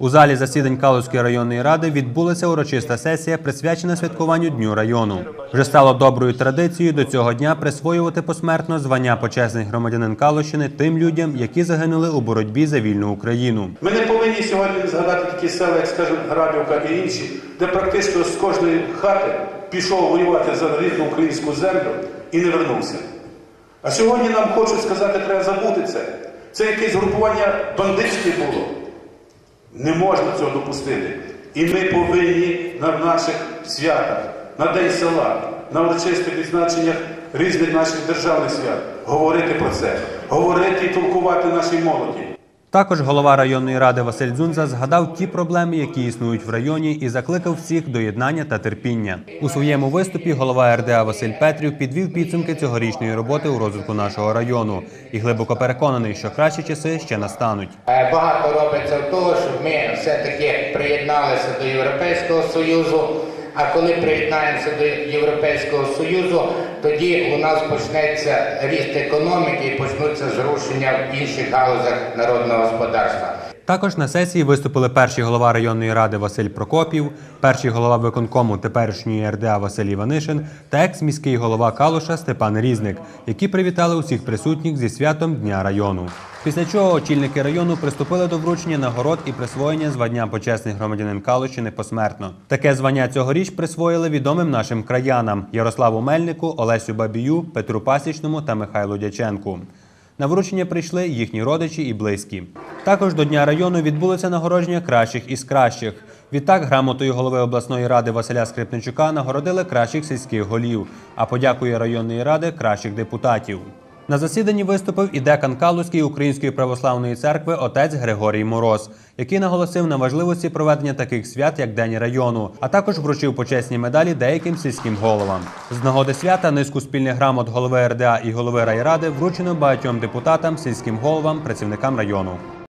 У залі засідань Калузької районної ради відбулася урочиста сесія, присвячена святкуванню Дню району. Вже стало доброю традицією до цього дня присвоювати посмертно звання почесних громадянин Калущини тим людям, які загинули у боротьбі за вільну Україну. Ми не повинні сьогодні згадати такі села, як скажімо, Грабівка і інші, де практично з кожної хати пішов воювати за рідну українську землю і не вернувся. А сьогодні нам хочуть сказати, треба забути це. Це якесь групування бандитське було. Не можна цього допустити. І ми повинні на наших святах, на День села, на урочистих відзначеннях різних наших державних свят говорити про це, говорити і толкувати нашій молоді. Також голова районної ради Василь Дзунза згадав ті проблеми, які існують в районі, і закликав всіх до єднання та терпіння. У своєму виступі голова РДА Василь Петрів підвів підсумки цьогорічної роботи у розвитку нашого району і глибоко переконаний, що кращі часи ще настануть. Е, Багато робиться в того, щоб ми все-таки приєдналися до Європейського Союзу. А коли приєднаємося до Європейського Союзу, тоді у нас почнеться ріст економіки і почнуться зрушення в інших галузях народного господарства. Також на сесії виступили перший голова районної ради Василь Прокопів, перший голова виконкому теперішньої РДА Василь Іванишин та екс-міський голова Калуша Степан Різник, які привітали усіх присутніх зі святом Дня району. Після чого очільники району приступили до вручення нагород і присвоєння звання почесних громадянин Калущини посмертно. Таке звання цьогоріч присвоїли відомим нашим краянам Ярославу Мельнику, Олесю Бабію, Петру Пасічному та Михайлу Дяченку. На вручення прийшли їхні родичі і близькі. Також до Дня району відбулося нагородження кращих із кращих. Відтак, грамотою голови обласної ради Василя Скрипничука нагородили кращих сільських голів, а подякує районної ради кращих депутатів. На засіданні виступив і декан Калузької Української православної церкви отець Григорій Мороз, який наголосив на важливості проведення таких свят, як День району, а також вручив почесні медалі деяким сільським головам. З нагоди свята низку спільних грамот голови РДА і голови райради вручено багатьом депутатам, сільським головам, працівникам району.